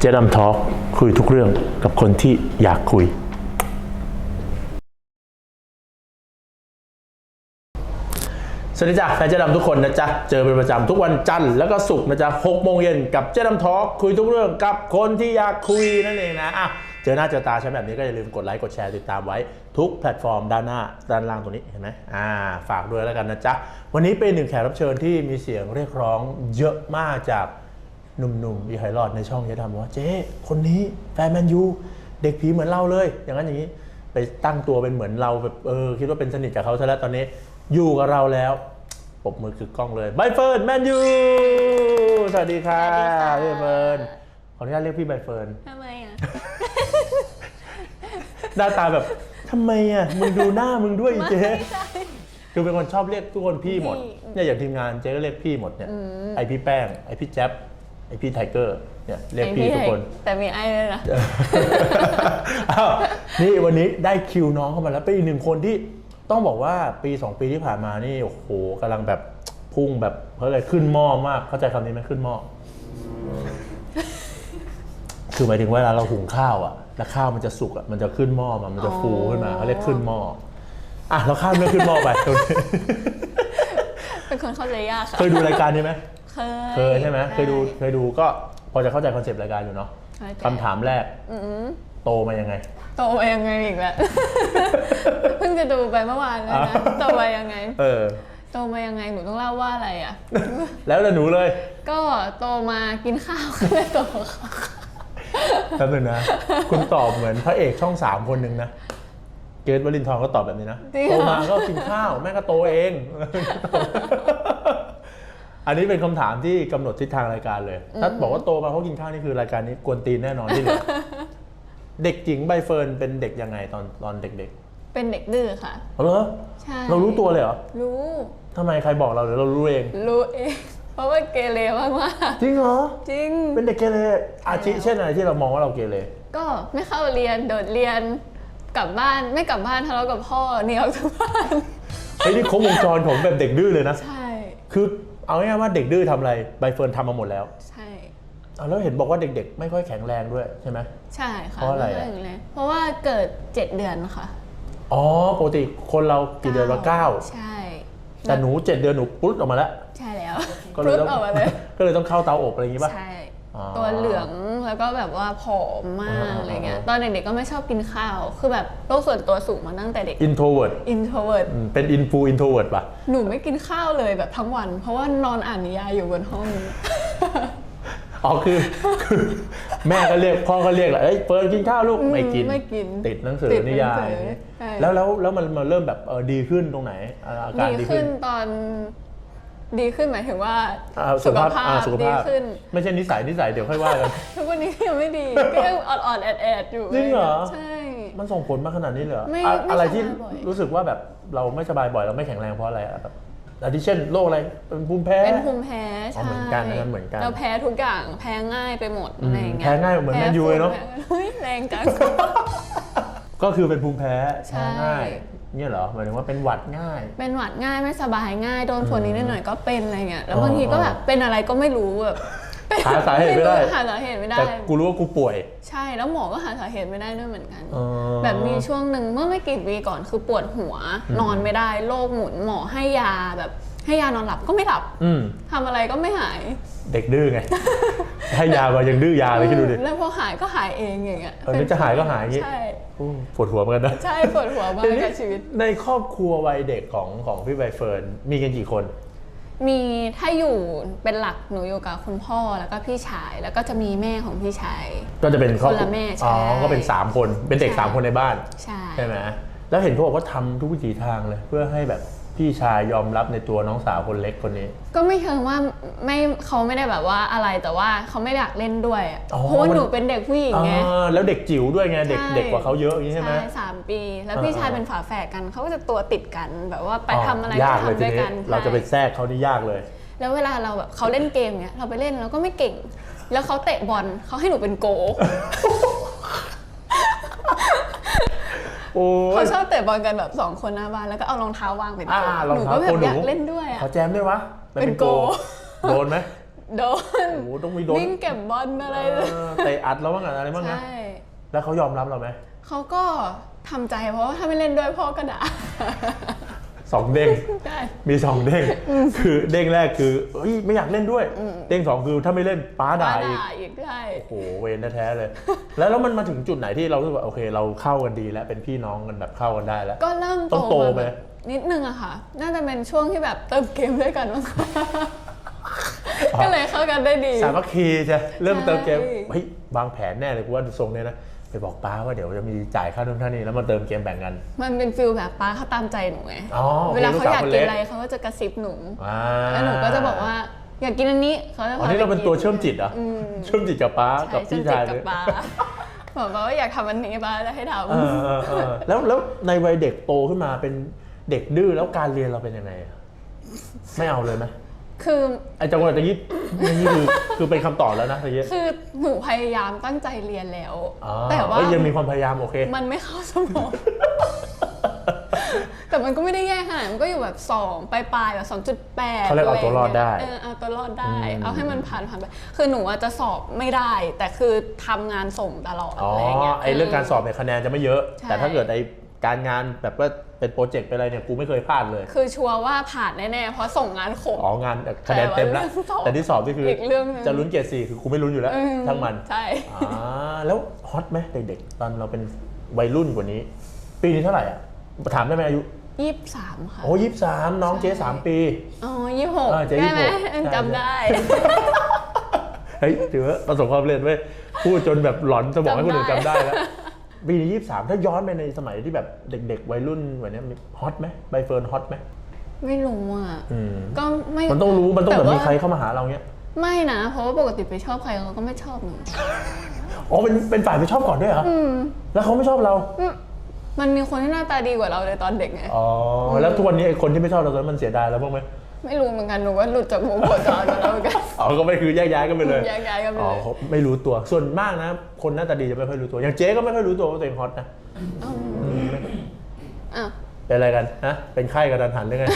เจดัมทอล์กคุยทุกเรื่องกับคนที่อยากคุย สวัสดีจ้ะแฟนเจ๊ดำทุกคนนะจ๊ะ เจอเป็นประจำทุกวันจันทร์แล้วก็ศุกร์นะจ๊ะหกโมงเย็นกับเจ๊ดำทอล์กคุยทุกเรื่องกับคนที่อยากคุยนั่นเองนะอะเจอหน้าเจอตาฉันแบบนี้ก็อย่าลืมกดไลค์กดแชร์ติดตามไว้ทุกแพลตฟอร์มด้านหน้าด้านล่างตรงนี้เห็นไหมอ่าฝากด้วยแล้วกันนะจ๊ะวันนี้เป็นหนึ่งแขกรับเชิญที่มีเสียงเรียกร้องเยอะมากจาก หนุ่มๆอีไฮรอดในช่องเจ๊ดำว่าเจ๊คนนี้แฟนแมนยูเด็กผีเหมือนเราเลย อย่างนั้นอย่างนี้ไปตั้งตัวเป็นเหมือนเราแบบเออคิดว่าเป็นสนิทกับเขาซะแล้วตอนนี้อยู่กับเราแล้วปรบมือคือกล้องเลยใบเฟิร์นแมนยูสวัสดีค่ะสวัสดีค่ะพี่ใบเฟิร์นขออนุญาตเรียกพี่ใบเฟิร์นทำไมอะหน้าตาแบบทำไมอะมึงดูหน้ามึงด้วยอีเจ๊ไม่ใช่คือเป็นคนชอบเรียกทุกคนพี่หมดพี่เนี่ยอย่างทีมงานเจ๊ก็เรียกพี่หมดเนี่ยไอพี่แป้งไอพี่แจ๊บ ไอพี่ไทเกอร์เนี่ยเรียกพี่ทุกคน แต่มีไอ้เลยนะอ้าวนี่วันนี้ได้คิวน้องเข้ามาแล้วเป็นอีกหนึ่งคนที่ต้องบอกว่าปี 2 ปีที่ผ่านมานี่โอ้โหกำลังแบบพุ่งแบบเขาเลยกขึ้นหม้อมากเข้าใจคำนี้ไหมขึ้นหม้อคือหมายถึงเวลาเราหุงข้าวอะ แล้วข้าวมันจะสุกอะมันจะขึ้นหม้อมามันจะฟูขึ้นมาเขาเรียกขึ้นหม้ออะเราข้ามเรื่องขึ้นหม้อไปตรงนี้เป็นคนเข้าใจยากค่ะเคยดูรายการนี้ไหม เคยเคยใช่ไหมเคยดูเคยดูก็พอจะเข้าใจคอนเซปต์รายการอยู่เนาะเข้าใจคำถามแรกอืมโตมายังไง โตไปยังไงอีกแล้ว เพิ่งจะดูไปเมื่อวานเลยนะ โตไปยังไง เออ โตมายังไงหนูต้องเล่าว่าอะไรอะ แล้วแต่หนูเลยก็โตมากินข้าวก็เลยโตค่ะแป๊บนึงนะ คุณตอบเหมือนพระเอกช่องสามคนหนึ่งนะ เกรทวลินทร์ก็ตอบแบบนี้นะ จริงโตเหรอมาก็กินข้าว แม่ก็โตเอง อันนี้เป็นคำถามที่กำหนดทิศทางรายการเลย ถ้าบอกว่าโตมาเพราะกินข้าวนี่คือรายการนี้กวนตีนแน่นอนที่เหลือเด็กหญิงใบเฟิร์นเป็นเด็กยังไงตอนตอนเด็กเป็นเด็กดื้อค่ะๆเหรอใช่เรารู้ตัวเลยเหรอ รู้ทำไมใครบอกเราหรือเรารู้เอง รู้เอง เพราะว่าเกเรมากจริงเหรอๆจริง เป็นเด็กเกเรอาชีเช่นอะไรที่เรามองว่าเราเกเร ก็ไม่เข้าเรียน โดดเรียน กลับบ้าน ไม่กลับบ้านทะเลาะกับพ่อหนีออกจากบ้านเฮ้ยนี่ครบวงจรของแบบเด็กดื้อเลยนะ ใช่ คือ เอาง่ายๆว่าเด็กดื้อทำอะไรใบเฟิร์นทำมาหมดแล้วใช่อะแล้วเห็นบอกว่าเด็กๆ ไม่ค่อยแข็งแรงด้วยใช่ไหม ใช่ค่ะเพราะอะไรอะ ม่ค่ยแรงเพราะว่าเกิด7เดือนค่ะอ๋อปกติคนเรากี่เดือนละเก้าใช่แต่หนูเจ็ดเดือนหนูปุ๊ดออกมาแล้ว ใช่แล้วก็เลยรุดต้องออกมาเลย ก็เลยต้องเข้าเตาอบอะไรอย่างงี้ป่ะใช่อ๋อ ตัวเหลืองแล้วก็แบบว่าผอมมากอ่าอะไรเงี้ยตอนเด็กๆก็ไม่ชอบกินข้าว คือแบบโรคส่วนตัวสูงมาตั้งแต่เด็กอินโทรเวิร์ด introvert เป็นอินฟูอินโทรเวิร์ดป่ะ หนูไม่กินข้าวเลยแบบทั้งวัน เพราะว่านอนอ่านนิยายอยู่บนห้องอ๋อคือคือแม่ก็เรียกพ่อก็เรียกแหละเอ้ยเฟิร์นกินข้าวลูกอืมไม่กินไม่กิน ติดหนังสือติดหนันิงสือยายใช่แล้วแล้วแล้วมันมันเริ่มแบบเออดีขึ้นตรงไหนอาอาการดีดีขึ้ขึ้นนตอน ดีขึ้นหมายถึงว่าอ่าสุขภาอ่พสุขดีภาพ ขึ้น ไม่ใช่นิสัยนิสัยเดี๋ยวค่อยว่ากัน ทุกวันนี้ก็ยังไม่ดี ก็ยังอ่อนๆแอดๆอยู่จริงเหรอ ใช่ มันส่งผลมาขนาดนี้เลยเหรอไม่อะไม่อะไรที่สบายบ่อย รู้สึกว่าแบบเราไม่สบายบ่อยเราไม่แข็งแรงเพราะอะไรอะแบบอาทิเช่นโรคอะไรเป็นภูมิแพ้ เป็นภูมิแพ้อ๋อใช่เหมือนกันอันนั้นเหมือนกันเราแพ้ทุกอย่างแพ้ง่ายไปหมดอะไรอย่างเงี้ยแพ้ง่ายเหมือนแมนยูเลยเนอะ แพ้เฮ้ยแรงจัง ก็คือเป็นภูมิแพ้ใช่ แพ้ง่าย เนี่ยเหรอหมายถึงว่าเป็นหวัดง่าย เป็นหวัดง่ายไม่สบายง่ายโดนฝนนิดหน่อยก็เป็นอะไรเงี้ยแล้วอ๋อบางทีก็แบบเป็นอะไรก็ไม่รู้แบบเป็นหาสาเหตุไม่ได้หาสาเหตุไม่ได้แต่กูรู้ว่ากูป่วย ใช่แล้วหมอก็หาสาเหตุไม่ได้ด้วยเหมือนกันอ๋อแบบมีช่วงหนึ่งเมื่อไม่กี่ปีก่อนคือปวดหัวนอนไม่ได้โรคหมุนหมอให้ยาแบบ ให้ยานอนหลับก็ไม่หลับอืมทำอะไรก็ไม่หาย เด็กดื้อไง ให้ยามายังดื้อยาเลยคิดดูดิ แล้วพอหายก็หายเองอย่างเงี้ยเออนึกจะหายก็หายอย่างงี้ ใช่อู้ปวดหัวเหมือนกันนะใช่ปวดหัวมากทีนี้กับชีวิต ในครอบครัววัยเด็กของของพี่ใบเฟิร์นมีกันกี่คน มีถ้าอยู่เป็นหลักหนูอยู่กับคุณพ่อแล้วก็พี่ชายแล้วก็จะมีแม่ของพี่ชาย ก็จะเป็นครอบคนละแม่ใช่ อ๋อก็เป็นสามคนเป็นเด็กใช่สามคนในบ้าน ใช่ ใช่ไหมแล้วเห็นเขาบอกว่าทำทุกวิถีทางเลย เพื่อให้แบบ พี่ชายยอมรับในตัวน้องสาวคนเล็กคนนี้ ก็ไม่เชิงว่าไม่เขาไม่ได้แบบว่าอะไรแต่ว่าเขาไม่อยากเล่นด้วยอะอ๋อเพราะว่ามัน หนูเป็นเด็กผู้หญิงไง อ่าแล้วเด็กจิ๋วด้วยไงเด็กใช่ เด็กกว่าเขาเยอะอย่างนี้ใช่ไหม สามปี แล้วอ่าพี่ชายอ่า เป็นฝาแฝดกันเขาก็จะตัวติดกันแบบว่าไปทำอะไรยากก็เลยทำทีด้วยนี้กันเราจะไปใช่แทรกเขานี่ยากเลย แล้วเวลาเราแบบเขาเล่นเกมเนี้ยเราไปเล่นเราก็ไม่เก่ง แล้วเขาเตะบอลเขาให้หนูเป็นโก โอ้เขายชอบเตะบอลกันแบบสองคนหน้าบ้านแล้วก็เอารองเท้าวางเป็นโกอ่ารองหนูเท้าก็แบโกบหนู อยากเล่นด้วยอะ ขอแจมได้วะเป็นโก โดนไหมโดนโอ้โหต้องมีโดนวิ่งเก็บบอลอะไรเออเตะอัดแล้วบ้างอะอะไรบ้างนะใช่แล้วเขายอมรับเราไหมเขาก็ทำใจเพราะว่าถ้าไม่เล่นด้วยพ่อก็ด่า สองเด้งใช่มีสองเด้งคือเด้งแรกคือเฮ้ยไม่อยากเล่นด้วย เด้งสองคือถ้าไม่เล่นป้าด่าอีกด่าอีกใช่โอ้โหเวรแท้ๆเลย แล้วแล้วมันมาถึงจุดไหนที่เรารู้สึกว่าโอเค เราเข้ากันดีแล้วเป็นพี่น้องกันแบบเข้ากันได้แล้ว ก็เริ่มต้องโตโตไหมมาแบบนิดนึงอะค่ะ น่าจะเป็นช่วงที่แบบเติมเกมด้วยกันมั้งก็เลยเข้ากันได้ดี สามัคคีจะเริ่มเติมเกมใช่เฮ้ยวางแผนแน่เลยกูว่าทรงเนี้ยนะ ไปบอกป้าว่าเดี๋ยวจะมีจ่ายค่านู่นค่านี่แล้วมาเติมเกมแบ่งกัน มันเป็นฟิลแบบป้าเขาตามใจหนูไงอ๋อโอเคเวลาเขาอยากลูกสาวคนกินเล็กอะไรเขาก็จะกระซิบหนูอ่าแล้วหนูก็จะบอกว่าอยากกินอันนี้เขาจะอ๋อพานี่เราเป็นตัวไกิเชื่อมจิตเหรออมเชื่อมจิตกับป้าใช่กับเชื่อพี่มจิตชายกัเลบยป้าบอกว่าอยากทำอันนี้ป้าจะให้ทเออเออเออแล้วแล้วในวัยเด็กโตขึ้นมาเป็นเด็กดื้อแล้วการเรียนเราเป็นยังไงอะไม่เอาเลยไหมำ คือไอ้จังหวะตะกี้นี่คือคือเป็นคำตอบแล้วนะตะกี้คือหนูพยายามตั้งใจเรียนแล้วอ๋อแต่ว่าเอ้ยยังมีความพยายามโอเค มันไม่เข้าสมองแต่มันก็ไม่ได้แย่ขนาดนั้นมันก็อยู่แบบสองปลายๆแบบสองจุดแปดเขาเรียกเอาตัวรอดได้ เออเอาตัวรอดได้อืมเอาให้มันผ่านผ่านไป คือหนูอาจจะสอบไม่ได้ แต่คือทำงานส่งตลอดอ๋ออะไรเงี้ยไอเรื่องการสอบเนี่ยคะแนนจะไม่เยอะใช่แต่ถ้าเกิดไอ การงานแบบว่าเป็นโปรเจกต์เป็นอะไรเนี่ยกูไม่เคยพลาดเลย คือชัวร์ว่าผ่านแน่ๆเพราะส่งงานครบอ๋องานคะแนนเต็มแล้วแต่ว่าเรื่องสอบแต่ที่สอบนี่คืออกเรื่องหนึ่งจะลุ้นเกรดสี่คือกูไม่ลุ้นอยู่แล้วอืช่างมันใช่อ่าแล้วฮอตไหมเด็กๆ ตอนเราเป็นวัยรุ่นกว่านี้ ปีนี้เท่าไหร่อะถามได้ไหมอายุยี่สิบสามค่ะ โอ้ยี่สามน้องเจ๊สามปี อ๋อยี่สิบหกเออเจ๊ได้ไหม26ใช่จำได้เฮ้ยถือว่าประสบความสำเร็จเว้ยพูดจนแบบหลอนสมองให้คนอื่นจำจำได้ได้แล้ว ปีนี้ยี่สามถ้าย้อนไปในสมัยที่แบบเด็ก ๆ วัยรุ่นแบบเนี้ยมีฮอตไหมใบเฟิร์นฮอตไหมไม่รู้อะอืมก็ไม่มันต้องรู้มันต้องแบบแต่ว่ามีใครเข้ามาหาเราเนี้ย ไม่นะเพราะว่าปกติไปชอบใครเขาก็ไม่ชอบหนูอ๋อเป็นเป็นฝ่ายไปชอบก่อนด้วยเหรออแล้วเขาไม่ชอบเราอืมมันมีคนที่หน้าตาดีกว่าเราในตอนเด็กไงอ๋อแล้วทุกวันนี้ไอ้คนที่ไม่ชอบเราตอนนั้นมันเสียดายเราบ้างไหม ไม่รู้เหมือนกันหนูว่าหลุดจากวงโคจรมาแล้วเหมือนกันอ๋อก็ไม่คือแยกย้ายกันไปเลยแยกย้ายกันไปอ๋อเลยเขาไม่รู้ตัวส่วนมากนะ คนหน้าตาดีจะไม่ค่อยรู้ตัวอย่างเจ๊ก็ไม่ค่อยรู้ตัวว่าตัวเองฮอตนะอ้าวอืมไม่อะเป็นอะไรกันฮะเป็นไข้กระดันหันหรือไง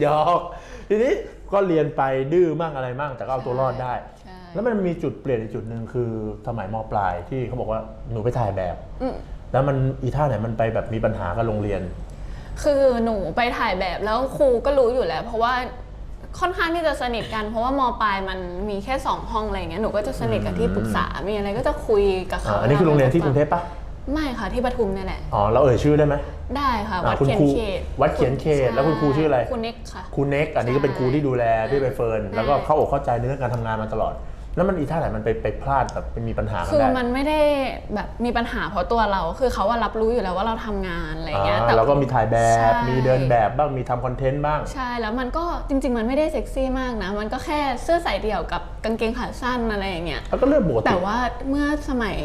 หยอกทีนี้ก็เรียนไปดื้อมั่งอะไรมั่งแต่ก็เอาตัวรอดได้ ใช่แล้วมันมีจุดเปลี่ยนอีกจุดหนึ่งคือสมัยมปลายที่เขาบอกว่าหนูไปถ่ายแบบ อืมแล้วมันอีท่าไหนมันไปแบบมีปัญหากับโรงเรียน คือหนูไปถ่ายแบบแล้วครูก็รู้อยู่แล้ว เพราะว่าค่อนข้างที่จะสนิทกัน เพราะว่ามปลายมันมีแค่สองห้องอะไรอย่างเงี้ยหนูก็จะสนิทกับที่ปรึกษา มีอะไรก็จะคุยกับอ่าเขาอันนี้คือโรงเรียนที่กรุงเทพปะไม่ค่ะที่ปทุมเนี่ยแหละ อ๋อเราเอ่ยชื่อได้ไหม ได้ค่ะอ่าวัดคุณเขียครูนเขตวัดเขียนเขตแล้วคุณครูชื่ออะไร คุณเน็กค่ะ ครูเน็กอันนี้ก็เป็นครูที่ดูแลพี่ใบเฟิร์นแล้วก็เข้าอกเข้าใจในเรื่องการทำงานมาตลอด แล้วมันอีท่าไหนมันไปไปพลาดแบบไปมีปัญหากันคือได้มันไม่ได้แบบมีปัญหาเพราะตัวเรา คือเขาว่ารับรู้อยู่แล้วว่าเราทำงานอะไรเงี้ยอ่าแต่แล้วก็มีถ่ายแบบใช่มีเดินแบบบ้างมีทำคอนเทนต์บ้าง ใช่แล้วมันก็จริง ๆ มันไม่ได้เซ็กซี่มากนะ มันก็แค่เสื้อใส่เดี่ยวกับกางเกงขาสั้นอะไรอย่างเงี้ยแล้วก็เรื่องปกติแต่ว่าเมื่อสมัย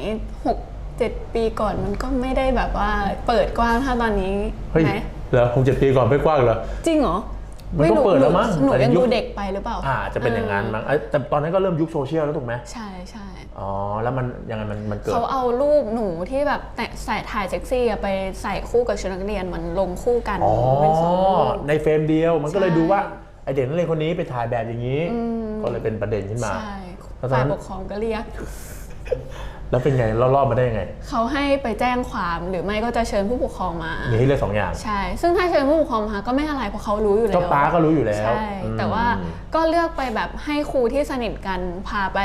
6 7 ปีก่อนมันก็ไม่ได้แบบว่าเปิดกว้างเท่าตอนนี้เฮ้ยไหมเหรอคงเจ็ดปีก่อนไม่กว้างเหรอจริงเหรอ มันก็รู้เปิดแล้วมั้งหนูแต่ยังยุคดูเด็กไปหรือเปล่าอ่าจะเป็นอย่างนั้นมั้งเอ้ยแต่ตอนนั้นก็เริ่มยุคโซเชียลแล้วถูกไหมใช่ใช่อ๋อแล้วมันยังไงมันมันเกิดเขาเอารูปหนูที่แบบแต่ใส่ถ่ายเซ็กซี่อะไปใส่คู่กับชุดนักเรียนมันลงคู่กันอ๋อเป็นสองรูปในเฟรมเดียวมันก็เลยใช่ดูว่าไอเด็กนักเรียนคนนี้ไปถ่ายแบบอย่างนี้อืมก็เลยเป็นประเด็นขึ้นมาใช่แล้วตอนฝ่ายนั้นปกครองก็เรียก แล้วเป็นไงเรารอดมาได้ยังไง เขาให้ไปแจ้งความหรือไม่ก็จะเชิญผู้ปกครองมามีให้เลือกสองอย่างใช่ ซึ่งถ้าเชิญผู้ปกครองมาก็ไม่อะไรเพราะเขารู้อยู่แล้วก็ป้าก็รู้อยู่แล้วใช่อืมแต่ว่าก็เลือกไปแบบให้ครูที่สนิทกันพาไป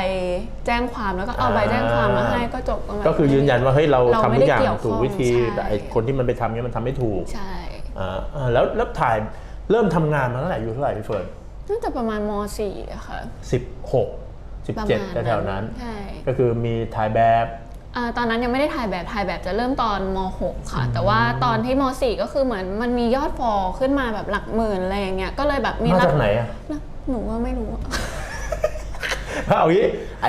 แจ้งความแล้วก็เอาใบแจ้งความมาให้ก็จบแบบก็คือยืนยันว่าเฮ้ยเราเราทำไม่ทุกได้อย่างเกี่ยวข้องถูกวิธีใช่แต่ไอคนที่มันไปทำเนี่ยมันทำไม่ถูกใช่อ่าอ่าแล้วแล้วถ่ายเริ่มทำงานมาตั้งแต่อายู่เท่าไหร่พี่เฟิร์นน่าจะประมาณม .4 อะค่ะสิ บหกสิบประเจ็ดมาณแถวๆนั้น ใช่ก็คือมีถ่ายแบบ อ่าตอนนั้นยังไม่ได้ถ่ายแบบถ่ายแบบจะเริ่มตอนม .6 ค่ะ แต่ว่าตอนที่ม .4 ก็คือเหมือนมันมียอดฟอลขึ้นมาแบบหลักหมื่นอะไรอย่างเงี้ยก็เลยแบบมีมารับจากไหนอะรับหนูว่าไม่รู้อะ เอางี้ไอ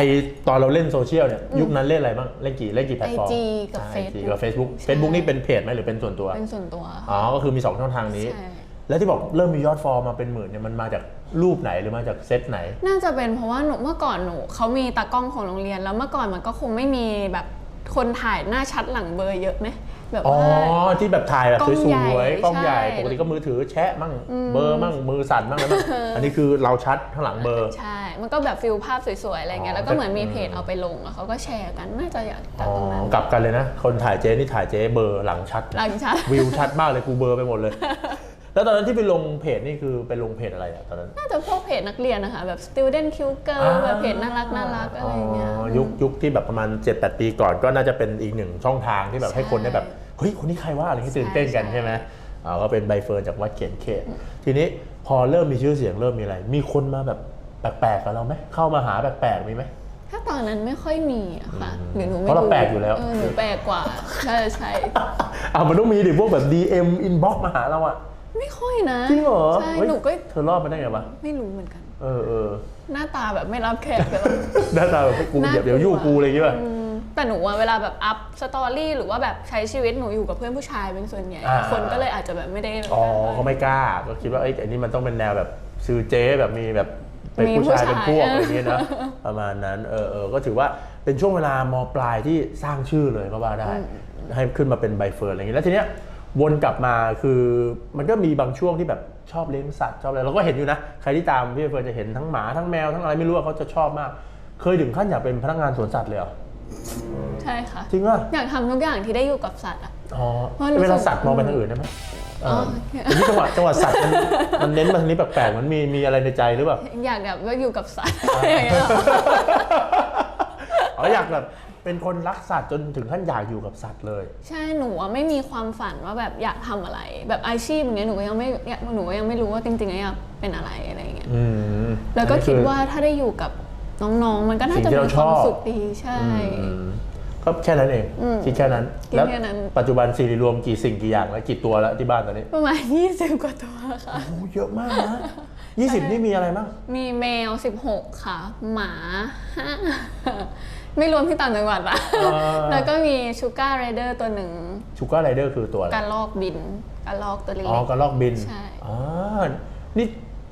ตอนเราเล่นโซเชียลเนี่ยยุคนั้นเล่นอะไรบ้างเล่นกี่เล่นกี่แพลตฟอร์ม IG กับไอจี Facebook กับ Facebook ใช่ Facebook นี่เป็นเพจไหมหรือเป็นส่วนตัวเป็นส่วนตัว อ๋อก็คือมี 2 ช่องทางนี้ ใช่ แล้วที่บอกเริ่มมียอดฟอลมาเป็นหมื่นเนี่ยมันมาจากรูปไหนหรือมาจากเซตไหน น่าจะเป็นเพราะว่าหนูเมื่อก่อนหนูเขามีตากล้องของโรงเรียน แล้วเมื่อก่อนมันก็คงไม่มีแบบคนถ่ายหน้าชัดหลังเบอร์เยอะไหมแบบอ๋อ ว่า ที่แบบถ่ายแบบกล้สองใหญ่วยๆกล้องใหญ่ใช่ปกติก็มือถือแชะมั่งเบอร์มั่งมือสั่นมั่งอะไรมั่งอันนี้คือเราชัดข้างหลังเบอร์ ใช่ มันก็แบบฟิลภาพสวยๆอะไรเงี้อ๋อยแล้วก็เหมือนมีแต่เพจเอาไปลงแล้วเขาก็แชร์กันน่าจะอยากจากอ๋อตรงนั้นกลับกันเลยนะ คนถ่ายเจ๊นี่ถ่ายเจ๊เบอร์หลังชัด หลังชัด วิวชัดมากเลยกูเบลอร์ไปหมดเลย แล้วตอนนั้นที่ไปลงเพจนี่คือไปลงเพจอะไรอะตอนนั้นน่าจะพวกเพจนักเรียนนะคะ แบบ student q girl แบบเพจน่ารักน่ารักอะไรเงี้ยอ๋อยุคยุคที่แบบประมาณ 7-8 ปีก่อนก็น่าจะเป็นอีกหนึ่งช่องทางที่แบบให้คนได้แบบเฮ้ยคนนี้ใครวะอะไรที่ตื่นเต้นกันใช่ใช่ไหมอ่าก็เป็นใบเฟิร์นจากวัดเขียนเขต ทีนี้พอเริ่มมีชื่อเสียงเริ่มมีอะไร มีคนมาแบบแปลกๆกับเราไหมเข้ามาหาแปลกๆมีไหมถ้าตอนนั้นไม่ค่อยมีอะค่ะอืมหรือหนูไม่เพราะเราแปลกอยู่แล้ว เออหนูแปลกกว่าใช่ใช่ อ่ามันต้องมีดิพวกแบบ DM inbox มาหาเราอะ ไม่ค่อยนะจริงเหรอใช่เฮ้ยหนูก็เธอรอดมาได้ไงวะไม่รู้เหมือนกัน เออเออหน้าตาแบบไม่รับแขกเลยหน้าตาแบบกูน่ากลัวเดี๋ยวยุ่งกูอะไรอย่างเงี้ยป่ะอืมแต่หนูอะเวลาแบบอัพสตอรี่หรือว่าแบบใช้ชีวิตหนูอยู่กับเพื่อนผู้ชายเป็นส่วนใหญ่ อ่า คนก็เลยอาจจะแบบไม่ได้อ๋อเขาไม่กล้าก็คิดว่าไอ้ยอันนี้มันต้องเป็นแนวแบบซื้อเจ๊แบบมีแบบเป็นมีผู้ชายผู้ชายเป็นพวกเออออะไรอย่างเงี้ยนะประมาณนั้นเออเออก็ถือว่าเป็นช่วงเวลามปลายที่สร้างชื่อเลยก็ว่าได้ ให้ขึ้นมาเป็นใบเฟิร์นอะไรอย่างเงี้ยแล้วทีเนี้ย วนกลับมาคือมันก็มีบางช่วงที่แบบชอบเลี้ยงสัตว์ชอบอะไรเราก็เห็นอยู่นะใครที่ตามพี่ใบเฟิร์นจะเห็นทั้งหมาทั้งแมวทั้งอะไรไม่รู้ว่าเขาจะชอบมาก เคยถึงขั้นอยากเป็นพนักงานสวนสัตว์เลยเหรอใช่ค่ะจริงป่ะอยากทำทุกอย่างที่ได้อยู่กับสัตว์อะอ๋อเพราะรู้สึกเวลาสัตว์มองไปทางอื่นได้ไหมเอออทีนี้จังหวะจังหวะสัตว์มันมันเน้นมาทางนี้แปลกๆมันมีมีอะไรในใจหรือเปล่าอยากแบบว่าอยู่กับสัตว์อย่างเงี้ยหรออ๋ออยากแบบ เป็นคนรักสัตว์จนถึงขั้นอยากอยู่กับสัตว์เลย ใช่หนูอะไม่มีความฝันว่าแบบอยากทำอะไร แบบอาชีพอย่างเงี้ยหนูก็ยังไม่อยากหนูก็ยังไม่รู้ว่าจริงๆแล้วอยากเป็นอะไรอะไรอย่างเงี้ย อืมแล้วก็อันนี้คิดอว่าถ้าได้อยู่กับน้องๆ มันก็น่าสิ่งจะที่มีเราความชอบสุขดีใช่ อืมก็แค่นั้นเองอืมคิดแค่นั้นคิดแล้วแค่นั้น ปัจจุบันซีรีรวมกี่สิ่งกี่อย่างแล้วกี่ตัวแล้วที่บ้านตอนนี้ประมาณ 20 กว่าตัวค่ะ โอ้เยอะมากนะยี่สิบนี่มีอะไรบ้างมีแมว 16 ค่ะ หมา 5 ไม่รวมที่ต่างจังหวัดอะอ่า แล้วก็มีชูการ์ไรเดอร์ตัวหนึ่งชูการ์ไรเดอร์คือตัวอะไร การลอกบินการลอกตัวเล็อ๋อกกระลอกบินใช่อ๋อนี่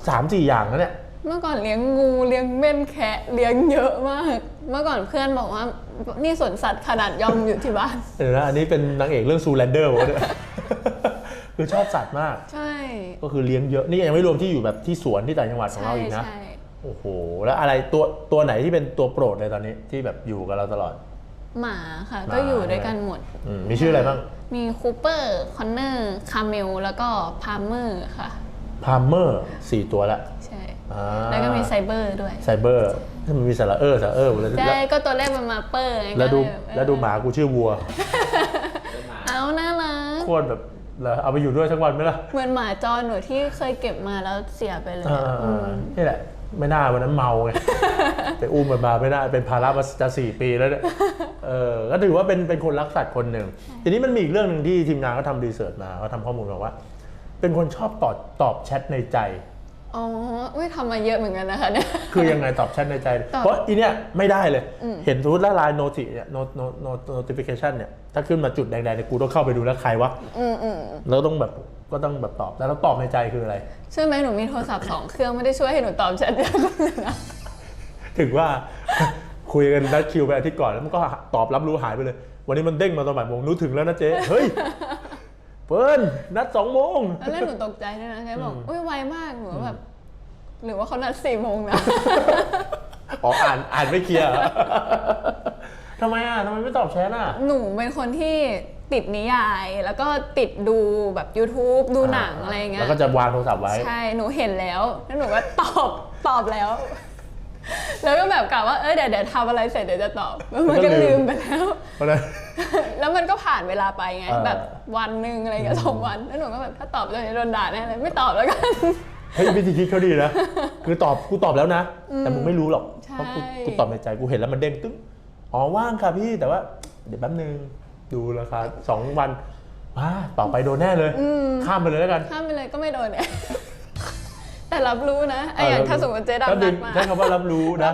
สามสี่อย่างแล้วเนี่ย เมื่อก่อนเลี้ยงงูเลี้ยงเม่นแคะเลี้ยงเยอะมาก เมื่อก่อนเพื่อนบอกว่านี่สวนสัตว์ขนาดย่อมอยู่ที่บ้าน เดี๋ยวนะอันนี้เป็นนางเอกเรื่องซูแลนเดอร์ผมเนี่ย คือชอบสัตว์มาก ใช่ ก็คือเลี้ยงเยอะ นี่ยังไม่รวมที่อยู่แบบที่สวนที่ต่างจังหวัดของใช่เราอีกนะ ใช่ โอ้โห แล้วอะไรตัวตัวไหนที่เป็นตัวโปรดเลยตอนนี้ที่แบบอยู่กับเราตลอด หมาค่ะหมาก็อยู่ด้วยกันหมด อืมมีชื่ออะไรบ้าง มีคูเปอร์ คอนเนอร์ คาเมล แล้วก็พาร์เมอร์ค่ะ พาร์เมอร์สี่ตัวละ ใช่ อ่าแล้วก็มีไซเบอร์ด้วย ไซเบอร์มันมีสาระเออสาระเออหมดเลยใช่แล้วก็ตัวแรกมันมาเปอร์ไงแล้วดูก็เยแล้วดูหมากูชื่อวัวเอาน่ารัก โคตรแบบเหรอเอาไปอยู่ด้วยสักวันไหมล่ะเหมือนหมาจรหนูที่เคยเก็บมาแล้วเสียไปเลยอ่าอะอืมนี่แหละ ไม่น่าวันนั้นเมาไง ไปอุ้มมันมาไม่น่าเป็นภาระมาจะสี่ปีแล้วเนี่ยเออก็ถือว่าเป็นเป็นคนรักสัตว์คนหนึ่ง ทีนี้มันมีอีกเรื่องหนึ่งที่ทีมงานเขาทำรีเสิร์ชมาเขาทำข้อมูลมาว่า เป็นคนชอบตอบตอบแชทในใจ อ๋ออุ้ยทำมาเยอะเหมือนกันนะคะเนี่ย คือยังไงตอบแชทในใจ ตอบเพราะอีเนี่ยไม่ได้เลย อืม เห็นทูตละลายโนติเนี่ยโนโนโน notification เนี่ย ถ้าขึ้นมาจุดแดงๆเนี่ยกูต้องเข้าไปดูแล้วใครวะ อืมอืมแล้วต้องแบบก็ต้องแบบตอบ แล้วตอบในใจคืออะไร เชื่อไหมหนูมีโทรศัพท์สองเครื่องไม่ได้ช่วยให้หนูตอบแชทเยอะเลยนะ ถึงว่า คุยกันนัดคิวไปอาทิตย์ก่อนแล้วมันก็ตอบรับรู้หายไปเลย วันนี้มันเด้งมาตอนบ่ายโมงนู้ถึงแล้วนะเจ๊ เฮ้ย เฟิร์นนัดสองโมงตอนแรกหนูตกใจด้วยนะแกบอกอุ้ยไวมากหนูแบบหรือว่าเขานัดสี่โมงนะอ๋ออ่านอ่านไม่เคลียร์เหรอทำไมอะทำไมไม่ตอบแชทอะ หนูเป็นคนที่ติดนิยายแล้วก็ติดดูแบบ YouTube ดูหนังอะไรเงี้แล้ยวก็จะวางโทรศัพท์ไว้ ใช่ หนูเห็นแล้ว แล้วหนูก็ตอบตอบแล้ว แล้วก็แบบกะว่าเออเดี๋ยวเดี๋ยวทำอะไรเสร็จเดี๋ยวจะตอบแล้วมันก็แล้วก็ลืลืมมไปแล้ว เพราะฉะนั้น แล้วมันก็ผ่านเวลาไปไงเออแบบวันหนึ่งอะไรเงี้ยสองวันแล้วหนูก็แบบถ้าตอบจะโดนด่าแน่เลยไม่ตอบแล้วกัน เฮ้ยวิธีคิดเขาดีนะ คือตอบกูตอบแล้วนะ แต่มึงไม่รู้หรอกใช่ เพราะกูกูตอบในใจกูเห็นแล้วมันเด้งตึ้งอ๋อว่างค่ะพี่แต่ว่า เดี๋ยวแป๊บนึงดูราคาสองวันว้าต่อไปโดนแน่เลย ข้ามไปเลยแล้วกัน ข้ามไปเลยก็ไม่โดนเนี่ย แต่รับรู้นะไออย่างถ้าสมมติเจ๊ดำแป๊บนันึดงมา ใช้คำว่ารับรู้นะ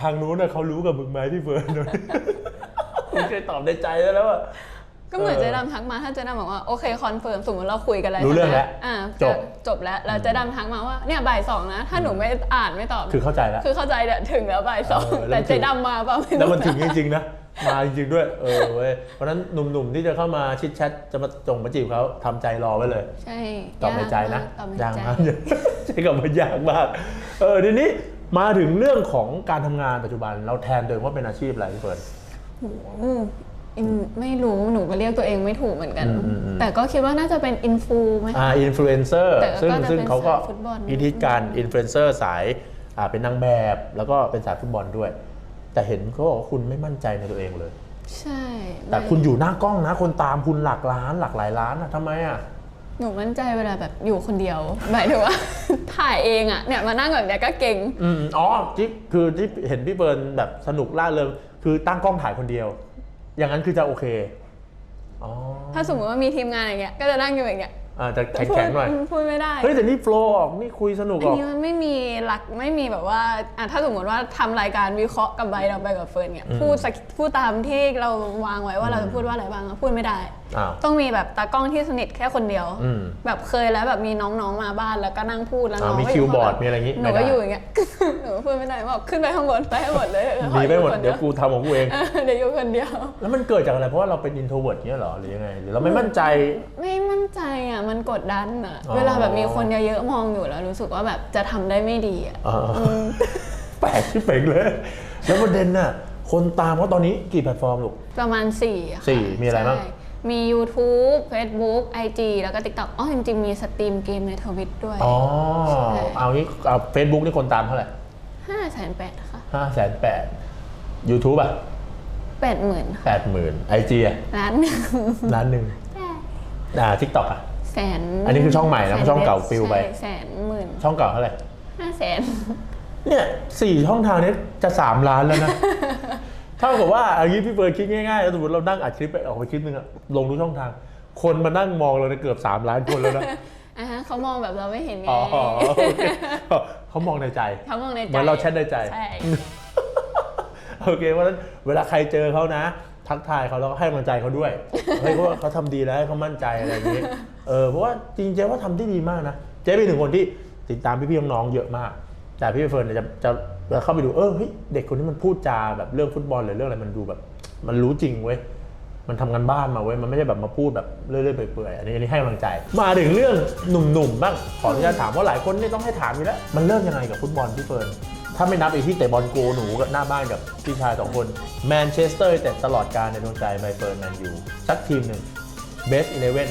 ทางนู้นน่ะเขารู้กับมึงไหมพี่เฟิร์นมึงเคยตอบในใจแล้วอะก็เหมือนเออเจ๊ดำทักมาถ้าเจ๊ดำบอกว่าโอเคคอนเฟิร์มสมมติเราคุยกันแล้วรู้เรื่องแล้วใช่ไหมอ่าจบจบแล้วแล้วเจ๊ดำทักมาว่าเนี่ยบ่ายสองนะ ถ้าหนูไม่อ่านไม่ตอบคือเข้าใจแล้วคือเข้าใจเนี่ยถึงแล้วบ่ายสองเออแล้วแต่มันถึงเจ๊ดำมาเปล่าไม่รู้แล้วมันถึงจริงๆนะ มาจริงๆด้วยเออเว้ยเพราะฉะนั้นหนุ่มๆที่จะเข้ามาชิดแชทจะมาจงมาจีบเขาทำใจรอไว้เลย ใช่ตอบในใจนะตอบในยากใจ มากใช้คำว่ายากมากเออทีนี้มาถึงเรื่องของการทำงานปัจจุบัน เราแทนตัวเองว่าเป็นอาชีพอะไรพี่เฟิร์น อืมอินไม่รู้หนูก็เรียกตัวเองไม่ถูกเหมือนกัน อืมอืมอืม แต่ก็คิดว่าน่าจะเป็นอินฟูไหม อ่าอินฟลูเอนเซอร์แต่ก็ซึ่งจะเป็นซึ่งเขาก็สายฟุตบอลพิธีการอินฟลูเอนเซอร์สายอ่าเป็นนางแบบ แล้วก็เป็นสายฟุตบอลด้วย แต่เห็นเขาบอกว่าคุณไม่มั่นใจในตัวเองเลย ใช่แต่คุณอยู่หน้ากล้องนะ คนตามคุณหลักล้านหลักหลายล้านอะทำไมอะ หนูมั่นใจเวลาแบบอยู่คนเดียว หมายถึงว่า ถ่ายเองอะเนี่ยมานั่งแบบเนี้ยก็เก่ง อืมอ๋อที่คือที่เห็นพี่เฟิร์นแบบสนุกล่าเริงคือตั้งกล้องถ่ายคนเดียว อย่างนั้นคือจะโอเค อ๋อ ถ้าสมมติว่ามีทีมงานอย่างเงี้ย ก็จะนั่งอยู่อย่างเงี้ย อ่าจะแข็งๆหน่อยพูดพูดไม่ได้เฮ้ยแต่นี่โฟล์ออกนี่คุยสนุกอัอนอกนี้มันไม่มีหลักไม่มีแบบว่าอะถ้าสมมติว่าทำรายการวิเคราะห์กับใบเราไปกับเฟิร์นเนี่ยพูดสักพูดตามที่เราวางไว้ว่าเราจะพูดว่าอะไรบ้างอะพูดไม่ได้ อ้าว ต้องมีแบบตากล้องที่สนิทแค่คนเดียว อืม แบบเคยแล้วแบบมีน้องๆมาบ้านแล้วก็นั่งพูดแล้วน้อ่าองมีก็คิวข้างหลังบอร์ดมีอะไรอย่างงี้หนูไม่ได้ก็อยู่อย่างเงี้ย หนูก็พูดไม่ได้บอกขึ้นไปข้างบนไปให้หมดเลยหนีไปหมดขออเดี๋ยวกูทำของกูเอง เออเดี๋ยวอยู่คนเดียว แล้วมันเกิดจากอะไร เพราะว่าเราเป็นอินโทรเวิร์ดเนี้ยเหรอหรือยังไง หรือเราไม่มั่นใจ ไม่มั่นใจอะมันกดดันอะ อ๋อ เวลาแบบมีคนเยอะๆมองอยู่แล้วรู้สึกว่าแบบจะทำได้ไม่ดีอะเออแปลกที่เป่งเลย แล้วประเด็นน่ะ คนตามเขาตอนนี้กี่แพลตฟอร์มลูก ประมาณ4อะค่ะสี่มีอะไรบ้าง ใช่ มี YouTube Facebook IG แล้วก็ TikTok อ๋อจริงๆมีสตรีมเกมในทวิตด้วย อ๋อใช่เอางี้เอาเฟซบุ๊กนี่คนตามเท่าไหร่ห้าแสนแปดค่ะห้าแสนแปดยูทูบอะแปดหมื่นแปดหมื่นไอจีอะล้านหนึ่งล้านหนึ่งอ่าทิกตอกอะแสนอันนี้คือช่องใหม่นะแสช่องเก่าปิวไปใช่แสนหมื่นช่องเก่าเท่าไหร่ห้าแสนเนี่ยสี่ช่องทางนี้จะสามล้านแล้วนะ เท่ากับว่าอันนี้พี่เบิร์ดคิดง่ายๆ สมมติเรานั่งอัดคลิปไปออกไปคลิปนึงอะลงทุกช่องทาง คนมานั่งมองเราเนี่ยเกือบสามล้านคนแล้วนะอ่าฮะเขามองแบบเราไม่เห็นไงอ๋อโอเคเขามองในใจเขามองในใจเหมือนเราแชทในใจใช่โอเคเพราะฉะนั้นเวลาใครเจอเขานะ ทักทายเขาแล้วก็ให้กำลังใจเขาด้วยเฮ้ยเขาเขาทำดีแล้วให้เขามั่นใจอะไรอย่างนี้เออเพราะว่าจริงๆเจ๊ว่าทำได้ดีมากนะเจ๊เป็นหนึ่งคนที่ติดตามพี่ๆน้องๆเยอะมาก แต่พี่เฟิร์นเนี่ยจะจะ จะเข้าไปดูเออเฮ้ยเด็กคนนี้มันพูดจาแบบเรื่องฟุตบอลหรือเรื่องอะไรมันดูแบบ มันรู้จริงเว้ยมันทำงานบ้านมาเว้ยมันไม่ใช่แบบมาพูดแบบเรื่อยๆเปื่อยๆอันนี้อันนี้ให้กำลังใจ มาถึงเรื่องหนุ่มๆบ้างขออนุญาตถามว่าหลายคนนี่ต้องให้ถามอยู่แล้วมันเริ่มยังไงกับฟุตบอลพี่เฟิร์นถ้าไม่นับไอ้ที่เตะบอลโกหนูกับหน้าบ้านกับพี่ชายสองคนแมนเชสเตอร์แต่ตลอดการในดวงใจใบเฟิร์นแมนยูสักทีมหนึ่งเบสอีเลเว่น